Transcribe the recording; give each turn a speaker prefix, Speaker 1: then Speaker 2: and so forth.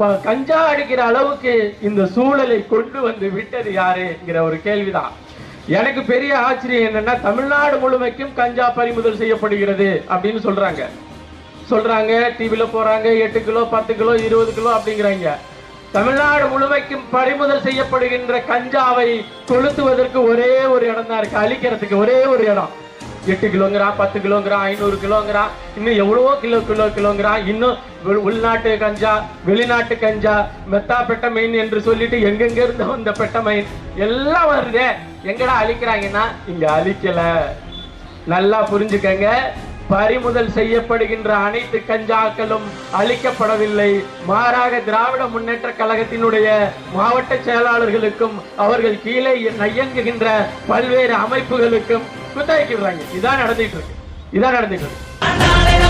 Speaker 1: கஞ்சா அடிக்கிற அளவுக்கு இந்த சூழலை கொண்டு வந்து விட்டது யாருங்கிற ஒரு கேள்விதான். எனக்கு பெரிய ஆச்சரியம் என்னன்னா தமிழ்நாடு முழுமைக்கும் கஞ்சா பறிமுதல் செய்யப்படுகிறது அப்படின்னு சொல்றாங்க. சொல்றாங்க டிவியில போறாங்க எட்டு கிலோ பத்து கிலோ இருபது கிலோ அப்படிங்கிறாங்க. தமிழ்நாடு முழுமைக்கும் பறிமுதல் செய்யப்படுகின்ற கஞ்சாவை கொளுத்துவதற்கு ஒரே ஒரு இடம் தான் இருக்கு. அழிக்கிறதுக்கு ஒரே ஒரு இடம். எட்டு கிலோங்கிறா பத்து கிலோங்கிறான் ஐநூறு கிலோங்கிறா இன்னும் எவ்வளவோ கிலோ கிலோ கிலோங்கிறான் இன்னும் உள்நாட்டு கஞ்சா வெளிநாட்டு கஞ்சா மெத்தா பெட்டை மெயின் என்று சொல்லிட்டு எங்கெங்க இருந்து வந்த பெட்டமைன் எல்லாம் வருது. எங்கடா அழிக்கிறாங்கன்னா இங்க அழிக்கல. நல்லா புரிஞ்சுக்கங்க. பறிமுதல் செய்யப்படுகின்ற அனைத்து கஞ்சாக்களும் அழிக்கப்படவில்லை. மாறாக திராவிட முன்னேற்ற கழகத்தினுடைய மாவட்ட செயலாளர்களுக்கும் அவர்கள் கீழே நையங்குகின்ற பல்வேறு அமைப்புகளுக்கும் குத்தகைக்கிறாங்க இதான் நடந்துட்டு இருக்கு இதான் நடந்துட்டு இருக்கு